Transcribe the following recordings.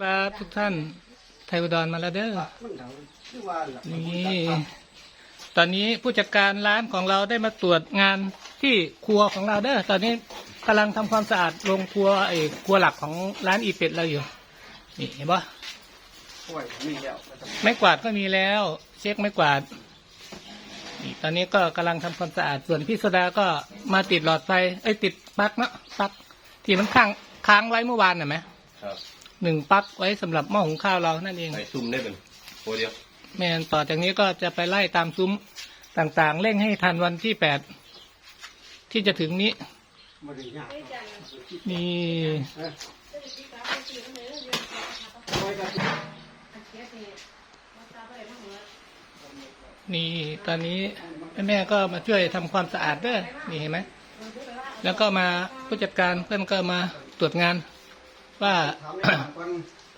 ครับทุกท่านไทยอุดรมาแล้วเด้อมันเดาคือว่าล่ะนี่ตอนนี้ผู้จัดการร้านของเราได้มาตรวจงานที่ครัวของเราเด้อตอนนี้กำลังทำความสะอาดโรงครัวไอ้ครัวหลักของร้านอีเป็ดเราอยู่นี่เห็นปะโอ้ยมีแล้วก็ต้องไม้กวาดก็มีแล้ว เช็คไม้กวาดนี่ตอนนี้ก็กำลังทำความสะอาดส่วนพี่โซดาก็มาติดหลอดไฟไอ้ยติดปลั๊กเนาะปลั๊กที่มันค้างค้างไว้เมื่อวานน่ะไหมครับ หนึ่งปลั๊กไว้สำหรับหม้อหุงข้าวเรานั่นเองไปซุ่มได้เป็นโอเดียวแม่นต่อจากนี้ก็จะไปไล่ตามซุ้มต่างๆ เร่งให้ทันวันที่แปดที่จะถึงนี้บ่ได้ยากนี่เออโอ้ยก็นี่ตอนนี้แม่ๆก็มาช่วยทำความสะอาดเด้อนี่เห็นไหมแล้วก็มาผู้จัดการเพื่อนก็มาตรวจงาน ว่า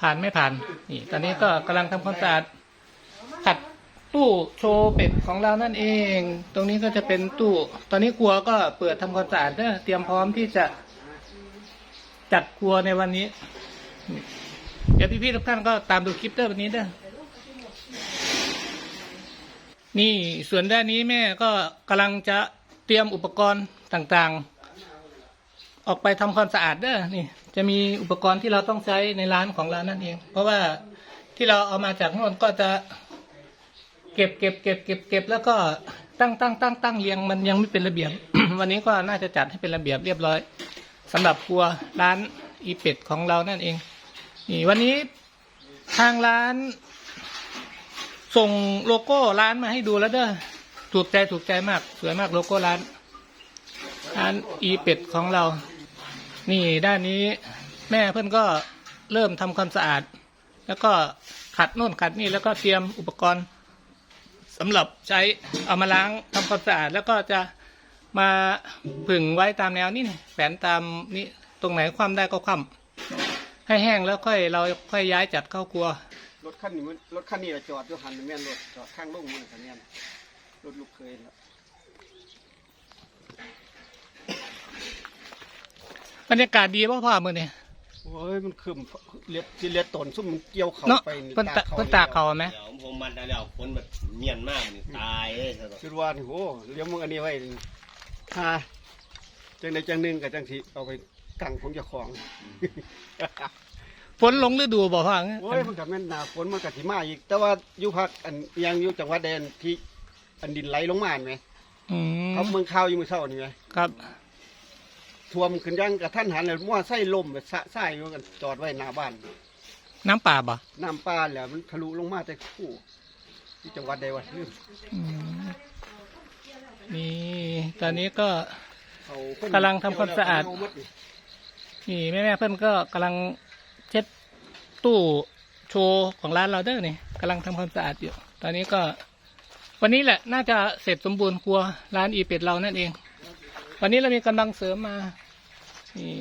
ผ่านไม่ผ่านนี่ตอนนี้ก็กำลังทำความสะอาดขัดตู้โชว์เป็ดของเรานั่นเอง ตรงนี้ก็จะเป็นตู้ ตอนนี้ครัวก็เปิดทำความสะอาดเด้อเตรียมพร้อมที่จะจัดครัวในวันนี้ เดี๋ยวพี่ๆทุกท่านก็ตามดูคลิปเด้อวันนี้เด้อนี่ส่วนด้านนี้แม่ก็กำลังจะเตรียมอุปกรณ์ต่างๆ ออกไปทำความสะอาดเด้อนี่ จะมีอุปกรณ์ที่เราต้องใช้ในร้านของเรานั่นเอง เพราะว่าที่เราเอามาจากโน่นก็จะเก็บเก็บเก็บเก็บเก็บแล้วก็ตั้งตั้งตั้งตั้งเรียงมันยังไม่เป็นระเบียบ วันนี้ก็น่าจะจัดให้เป็นระเบียบเรียบร้อยสำหรับครัวร้านอีเป็ดของเรานั่นเอง นี่วันนี้ทางร้าน ส่งโลโก้ร้านมาให้ดูแล้วเด้อถูกใจถูกใจมากสวยมากโลโก้ร้านร้านอีเป็ดของเรา นี่ด้านนี้แม่เพื่อนก็เริ่มทำความสะอาด แล้วก็ขัดโน่นขัดนี่แล้วก็เตรียมอุปกรณ์สำหรับใช้เอามาล้างทำความสะอาด แล้วก็จะมาผึ่งไว้ตามแนวนี่แฝนตามนี่ตรงไหนคว่ำได้ก็คว่ำให้แห้งแล้วค่อยเราค่อยย้ายจัดเข้าครัวรถคันนี้รถคันนี้จอดอยู่หันแม่นรถจอดข้างลงมันแม่นรถลูกเคยแล้ว บรรยากาศดีป่ะพ่อมือเนี่ยโอ้ยมันคึมเลียดสิเลียดตนซุ่มมันเกี่ยวเขาเนาะไปเพิ่นตะเพิ่นตากเขาไหม เดี๋ยวผมมันได้แล้วคนแบบเมียนมากนี่ตายเลยครับคือว่านี่โหเลี้ยงมึงอันนี้ไว้ฮาจังใดจังหนึงกับจังสิเอาไปกังของเจ้าของ ฝนลงฤดูบ่พ่อโอ้ยมันก็แม่นหนาฝนมันก็สิมาอีก แต่ว่าอยู่ภาคอันอิหยังอยู่จังหวัดแดนที่อันดินไหลลงมาเห็นไหมอืมเขาเมืองข้าวอยู่มือเช้านี่ไหม ครับ ท่วมขึ้นยังกระท่านหันเลยมั่วไส้ลมแบบสะไส้อยู่กันจอดไว้หน้าบ้าน น้ำป่าบ่น้ำป้าแล้วมันทะลุลงมาแต่คู่ที่จังหวัดใดวะลืมอืมนี่ตอนนี้ก็เขาคนกำลังทำความสะอาดเหมนี่นี่แม่แม่ๆเพื่อนก็กำลังเช็ดตู้โชว์ของร้านเราเด้อนี่กำลังทำความสะอาดอยู่ ตอนนี้ก็ วันนี้แหละน่าจะเสร็จสมบูรณ์ครัวร้านอีเป็ดเรานั่นเอง วันนี้เรามีกำลังเสริมมา นี่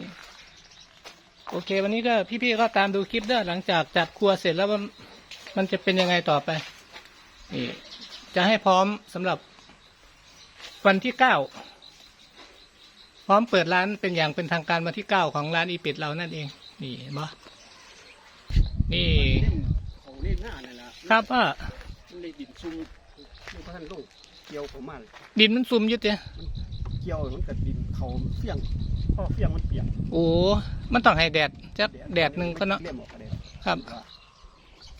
โอเค วันนี้ก็พี่ๆก็ตามดูคลิปเด้อหลังจากจัดครัวเสร็จแล้วมันมันจะเป็นยังไงต่อไปนี่จะให้พร้อมสำหรับวันที่เก้าพร้อมเปิดร้านเป็นอย่างเป็นทางการวันที่เก้าของร้านอีเป็ดเรานั่นเอง นี่เห็นปะนี่ของเล่นหน้านั่นแหละครับว่ามันเลยดินซุ่มมันก็ท่านลูกเกี่ยวเขามาดินมันซุ่มอยุดเนี่ย เกี่ยวมันกับดินเขาเฟี้ยงพอเฟี้ยงมันเปียกโอ้มันต้องให้แดดจักแดดหนึ่งก็เนาะ เลี่ยมออกไปเลยครับ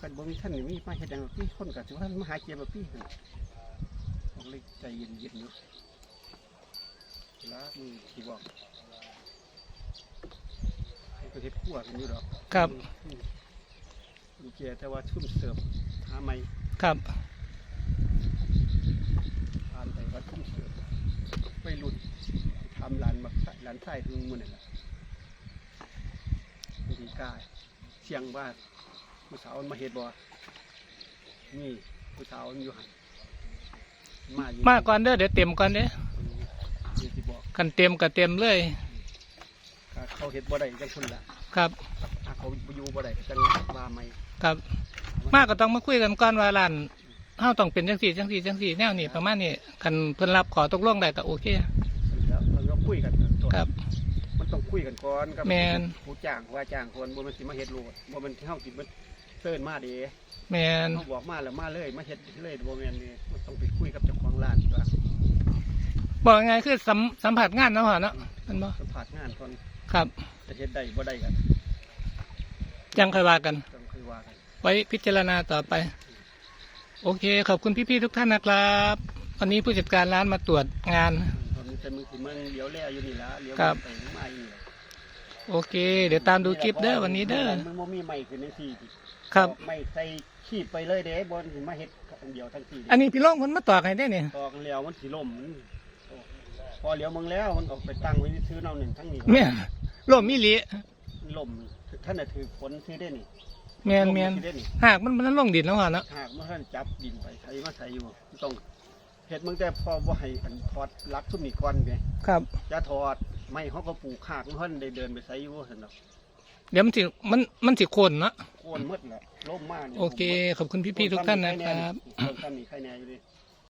กันบ่มีท่านนี่มีมาเฮ็ดหยังหรอกพี่คนกับสิว่ามาหาเกียร์แบบพี่นั่นต้องเลยใจเย็นๆอยู่แล้วมึงสิบอกมันก็เฮ็ดขั้วกันอยู่ดอกครับมีเกียร์แต่ว่าชุ่มเสิร์ฟหาไม่ ครับ ทานไปว่าชุ่มเสิร์ฟ ไม่หลุดทำลานมาลานไส้ถึงมือนั่นแหละมีดีกายเสียงว่าผู้สาวมันมาเฮ็ดบ่นี่ผู้สาวมันอยู่หันมาอยู่มาก่อนเด้อเดี๋ยวเต็มก่อนเด้อนี่สิบอกกันเต็มก็เต็มเลยถ้าเขาเฮ็ดบ่ได้จังคนละครับถ้าเขาบ่อยู่บ่ได้ก็จังว่าไม่ครับ มาก็ต้องมาคุยกันก่อนว่าร้าน เฮาต้องเป็นจังสี่จังสี่จังสี่แนวนี้ประมาณนี้คันเพิ่นรับขอตกลงได้ก็โอเค แล้วเราก็คุยกันตัวครับ มันต้องคุยกันก่อนกับแม่น ผู้จ้างว่าจ้างคนบ่แมันสิมาเฮ็ดโลดบ่แมันที่เฮาสิมาเชิญมาเด้แมนเขาบอกมาแล้วมาเลยมาเฮ็ดเลยบ่แม่นนี่มันต้องไปคุยกับเจ้าของร้านว่าบอกยังไงคือสัมสัมผัสงานเนาะพ่อเนาะมันบ่สัมภาษณ์งานก่อนครับจะเฮ็ดได้บ่ได้กันยังค่อยว่ากันต้องคุยว่ากัน ไว้พิจารณาต่อไป โอเค ขอบคุณพี่ๆทุกท่านนะครับ วันนี้ผู้จัดการร้านมาตรวจงานตอนนี้แต่มึงสิมึงเลี้ยวแลอยู่นี่ล่ะเลี้ยวครับไปมาอยู่นี่ล่ะโอเค เดี๋ยวตามดูคลิปเด้อวันนี้เด้อมึงบ่มีไม้ขึ้นในที่ดิครับไม่ใส่ขีบไปเลยเด้บ่สิมาเฮ็ดอันเดียวทั้งที่อันนี้พี่โล่งคนมาตรวจให้ได้เนี่ยตอกแล้วมันสิล่มมันพอเลี้ยวมึงแล้วมันออกไปตั้งไว้ซื้อเนาหนึ่งทั้งนี้แม่ร่มมิลีล่มท่านน่ะถือฝนซื้อได้นี่ แมนแมนล่สิได้นี่หากมันมันลงดินแล้วพ่อเนาะหากเมื่อท่านจับดินไปใส่มาใส่อยู่ต้องเห็ดมึงแต่พอบ่ให้อันถอดลักซุ่มนี่ก่อนไงครับจะถอดไม่เขาก็ปลูกหากมันเพิ่นได้เดินไปใส่อยู่ซั่นดอกเดี๋ยวมันสิมันมันสิโคนเนาะโค่นหมดแหละล่มมากนี่โอเค ขอบคุณพี่ๆทุกท่านนะครับต้นท่านนี่ใครแน่อยู่ดิ